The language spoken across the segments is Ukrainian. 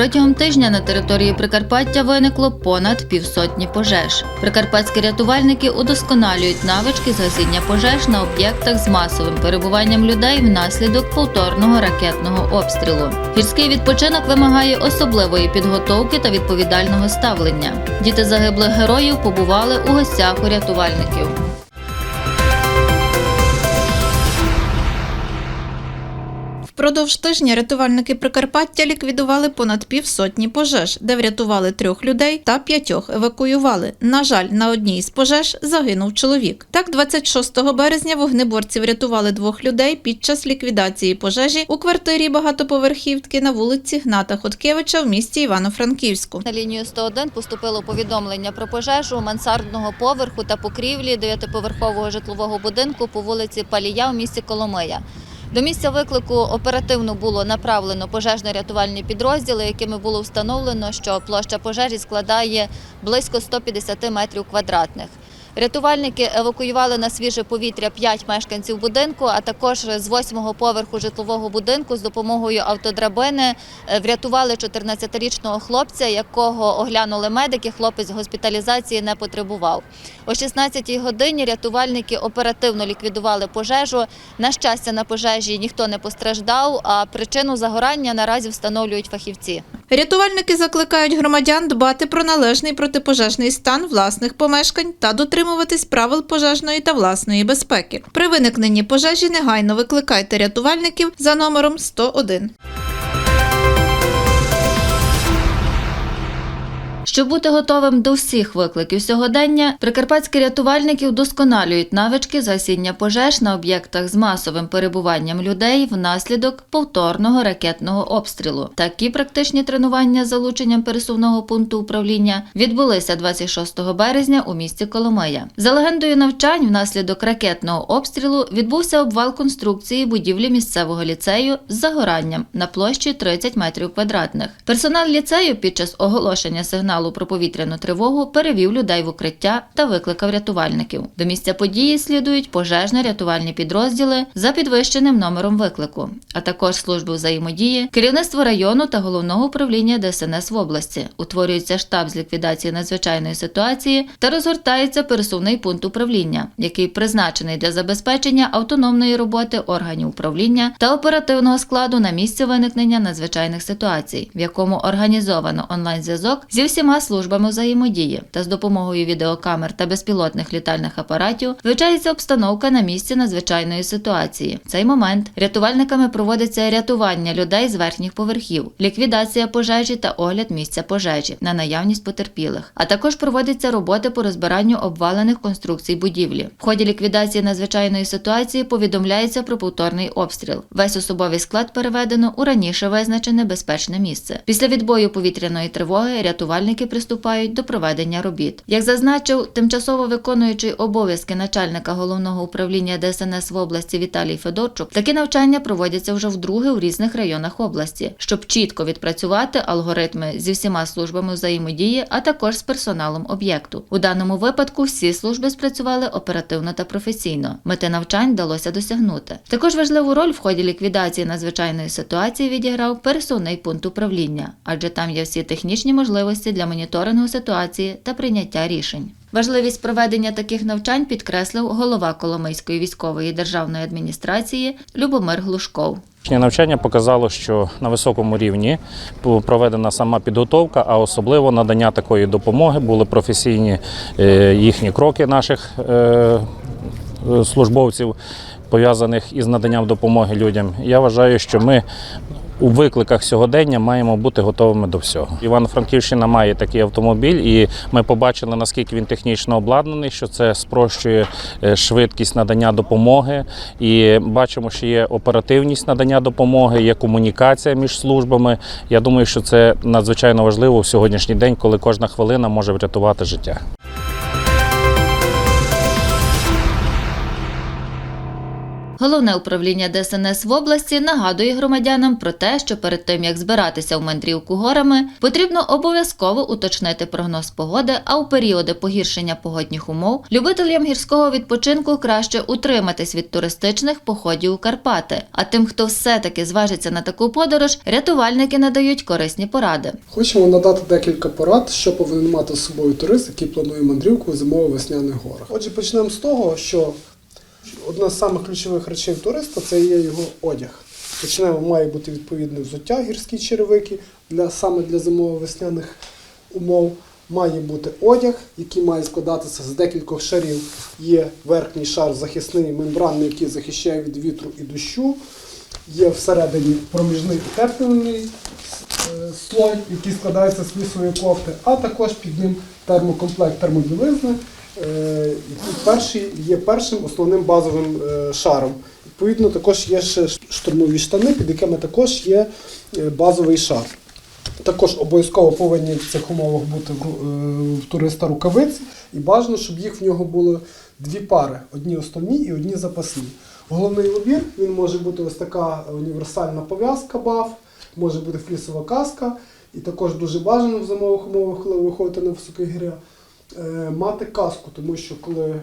Протягом тижня на території Прикарпаття виникло понад півсотні пожеж. Прикарпатські рятувальники удосконалюють навички з гасіння пожеж на об'єктах з масовим перебуванням людей внаслідок повторного ракетного обстрілу. Гірський відпочинок вимагає особливої підготовки та відповідального ставлення. Діти загиблих героїв побували у гостях у рятувальників. Впродовж тижня рятувальники Прикарпаття ліквідували понад півсотні пожеж, де врятували трьох людей та п'ятьох евакуювали. На жаль, на одній з пожеж загинув чоловік. Так, 26 березня вогнеборці врятували двох людей під час ліквідації пожежі у квартирі багатоповерхівки на вулиці Гната Хоткевича в місті Івано-Франківську. На лінію 101 поступило повідомлення про пожежу мансардного поверху та покрівлі дев'ятиповерхового житлового будинку по вулиці Палія у місті Коломия. До місця виклику оперативно було направлено пожежно-рятувальні підрозділи, якими було встановлено, що площа пожежі складає близько 150 метрів квадратних. Рятувальники евакуювали на свіже повітря 5 мешканців будинку, а також з восьмого поверху житлового будинку з допомогою автодрабини е, врятували 14-річного хлопця, якого оглянули медики. Хлопець госпіталізації не потребував. О 16-й годині рятувальники оперативно ліквідували пожежу. На щастя, на пожежі ніхто не постраждав, а причину загорання наразі встановлюють фахівці. Рятувальники закликають громадян дбати про належний протипожежний стан власних помешкань та дотримуватись правил пожежної та власної безпеки. При виникненні пожежі негайно викликайте рятувальників за номером 101. Щоб бути готовим до всіх викликів сьогодення, прикарпатські рятувальники вдосконалюють навички з гасіння пожеж на об'єктах з масовим перебуванням людей внаслідок повторного ракетного обстрілу. Такі практичні тренування з залученням пересувного пункту управління відбулися 26 березня у місті Коломия. За легендою навчань, внаслідок ракетного обстрілу відбувся обвал конструкції будівлі місцевого ліцею з загоранням на площі 30 метрів квадратних. Персонал ліцею під час оголошення сигналу про повітряну тривогу перевів людей в укриття та викликав рятувальників. До місця події слідують пожежно-рятувальні підрозділи за підвищеним номером виклику, а також служби взаємодії, керівництво району та головного управління ДСНС в області. Утворюється штаб з ліквідації надзвичайної ситуації та розгортається пересувний пункт управління, який призначений для забезпечення автономної роботи органів управління та оперативного складу на місці виникнення надзвичайних ситуацій, в якому організовано онлайн-зв'язок зі всіма службами взаємодії та з допомогою відеокамер та безпілотних літальних апаратів вивчається обстановка на місці надзвичайної ситуації. В цей момент рятувальниками проводиться рятування людей з верхніх поверхів, ліквідація пожежі та огляд місця пожежі на наявність потерпілих, а також проводяться роботи по розбиранню обвалених конструкцій будівлі. В ході ліквідації надзвичайної ситуації повідомляється про повторний обстріл. Весь особовий склад переведено у раніше визначене безпечне місце. Після відбою повітряної тривоги рятувальники приступають до проведення робіт. Як зазначив тимчасово виконуючий обов'язки начальника головного управління ДСНС в області Віталій Федорчук, такі навчання проводяться вже вдруге у різних районах області, щоб чітко відпрацювати алгоритми зі всіма службами взаємодії, а також з персоналом об'єкту. У даному випадку всі служби спрацювали оперативно та професійно. Мети навчань вдалося досягнути. Також важливу роль в ході ліквідації надзвичайної ситуації відіграв пересувний пункт управління, адже там є всі технічні можливості для моніторингу ситуації та прийняття рішень. Важливість проведення таких навчань підкреслив голова Коломийської військової державної адміністрації Любомир Глушков. Навчання показало, що на високому рівні проведена сама підготовка, а особливо надання такої допомоги були професійні е, їхні кроки наших е, е, службовців, пов'язаних із наданням допомоги людям. Я вважаю, що ми у викликах сьогодення маємо бути готовими до всього. Івано-Франківщина має такий автомобіль, і ми побачили, наскільки він технічно обладнаний, що це спрощує е, швидкість надання допомоги. І бачимо, що є оперативність надання допомоги, є комунікація між службами. Я думаю, що це надзвичайно важливо в сьогоднішній день, коли кожна хвилина може врятувати життя. Головне управління ДСНС в області нагадує громадянам про те, що перед тим як збиратися в мандрівку горами, потрібно обов'язково уточнити прогноз погоди. А у періоди погіршення погодних умов любителям гірського відпочинку краще утриматись від туристичних походів у Карпати. А тим, хто все-таки зважиться на таку подорож, рятувальники надають корисні поради. Хочемо надати декілька порад, що повинен мати з собою турист, який планує мандрівку у зимово-весняних горах. Отже, почнемо з того, що одна з самих ключових речей туриста це є його одяг. Почнемо, має бути відповідне взуття, гірські черевики для саме для зимово-весняних умов. Має бути одяг, який має складатися з декількох шарів. Є верхній шар захисний мембранний, який захищає від вітру і дощу. Є всередині проміжний утеплений е, слой, який складається з лісової кофти, а також під ним термокомплект термобілизни, перший є першим основним базовим е, шаром. Відповідно, також є ще штурмові штани, під якими також є е, базовий шар. Також обов'язково повинні в цих умовах бути в е, туриста рукавиці, і бажано, щоб їх в нього було дві пари: одні основні і одні запасні. Головний убір він може бути ось така універсальна пов'язка баф, може бути флісова каска, і також дуже бажано в зимових умовах, коли ви виходите на високі гіря, е, мати каску, тому що коли е,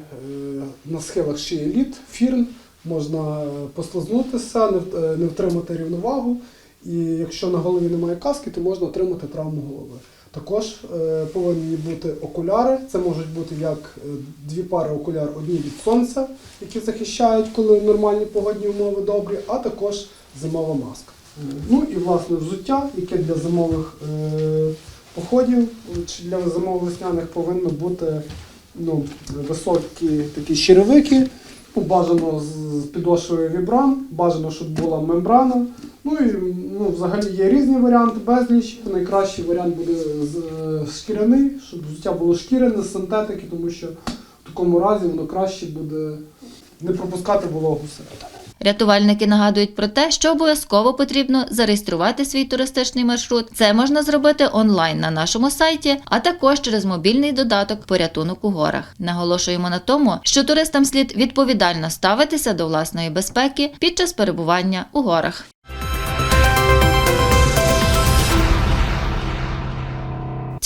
на схилах ще є лід, фірн, можна е, послизнутися, не, е, втримати рівновагу. І якщо на голові немає каски, то можна отримати травму голови. Також е, повинні бути окуляри. Це можуть бути як е, дві пари окуляр, одні від сонця, які захищають, коли нормальні погодні умови добрі, а також зимова маска. Е, Ну і власне взуття, яке для зимових е, походів чи для зимово-весняних повинно бути ну, високі такі черевики, ну, бажано з- підошвою вібран, бажано, щоб була мембрана. Ну і ну, взагалі є різні варіанти, безліч. Найкращий варіант буде з, шкіряний, щоб взуття було шкіряне з синтетики, тому що в такому разі воно краще буде не пропускати вологу всередину. Рятувальники нагадують про те, що обов'язково потрібно зареєструвати свій туристичний маршрут. Це можна зробити онлайн на нашому сайті, а також через мобільний додаток Порятунок у горах. Наголошуємо на тому, що туристам слід відповідально ставитися до власної безпеки під час перебування у горах.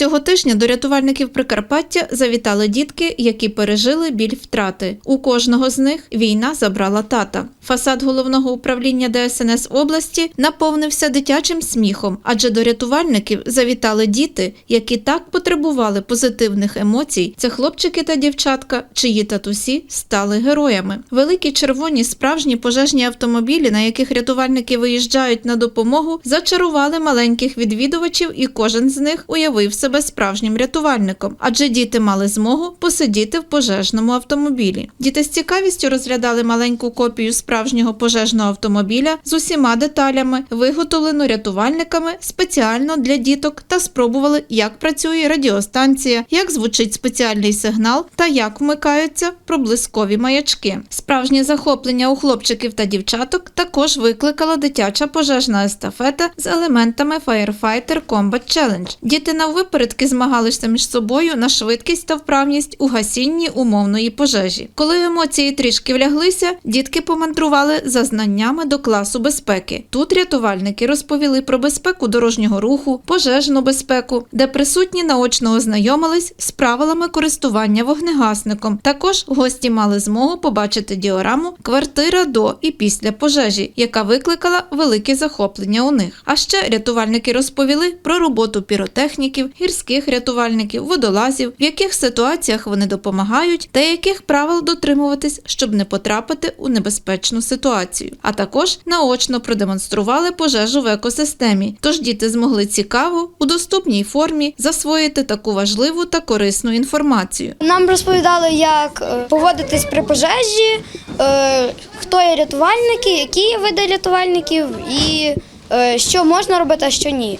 Цього тижня до рятувальників Прикарпаття завітали дітки, які пережили біль втрати. У кожного з них війна забрала тата. Фасад головного управління ДСНС області наповнився дитячим сміхом, адже до рятувальників завітали діти, які так потребували позитивних емоцій. Це хлопчики та дівчатка, чиї татусі стали героями. Великі червоні справжні пожежні автомобілі, на яких рятувальники виїжджають на допомогу, зачарували маленьких відвідувачів, і кожен з них уявив себе справжнім рятувальником, адже діти мали змогу посидіти в пожежному автомобілі. Діти з цікавістю розглядали маленьку копію справжнього пожежного автомобіля з усіма деталями, виготовлену рятувальниками спеціально для діток, та спробували, як працює радіостанція, як звучить спеціальний сигнал та як вмикаються проблискові маячки. Справжнє захоплення у хлопчиків та дівчаток також викликала дитяча пожежна естафета з елементами Firefighter Combat Challenge. Діти наввипередки змагалися між собою на швидкість та вправність у гасінні умовної пожежі. Коли емоції трішки вляглися, дітки помандрували за знаннями до класу безпеки. Тут рятувальники розповіли про безпеку дорожнього руху, пожежну безпеку, де присутні наочно ознайомились з правилами користування вогнегасником. Також гості мали змогу побачити діораму квартира до і після пожежі, яка викликала велике захоплення у них. А ще рятувальники розповіли про роботу піротехніків, гірських рятувальників, водолазів, в яких ситуаціях вони допомагають та яких правил дотримуватись, щоб не потрапити у небезпечну ситуацію. А також наочно продемонстрували пожежу в екосистемі. Тож діти змогли цікаво у доступній формі засвоїти таку важливу та корисну інформацію. Нам розповідали, як е, поводитись при пожежі, е, хто є рятувальники, які види рятувальників і е, що можна робити, а що ні.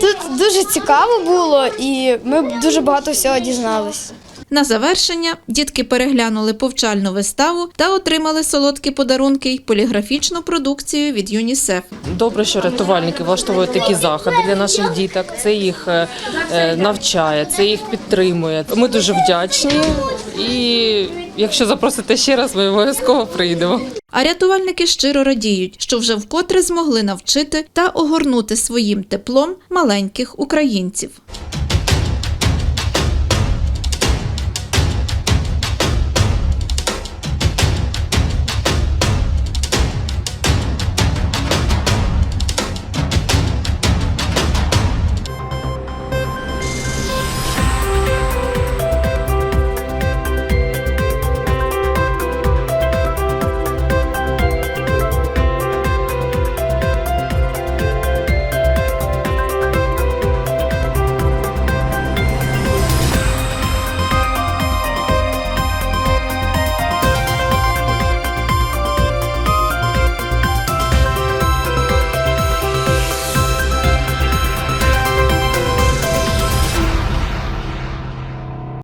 Тут дуже цікаво було і ми дуже багато всього дізналися. На завершення дітки переглянули повчальну виставу та отримали солодкі подарунки й поліграфічну продукцію від ЮНІСЕФ. Добре, що рятувальники влаштовують такі заходи для наших діток. Це їх е, е, навчає, це їх підтримує. Ми дуже вдячні І якщо запросите ще раз, ми обов'язково прийдемо. А рятувальники щиро радіють, що вже вкотре змогли навчити та огорнути своїм теплом маленьких українців.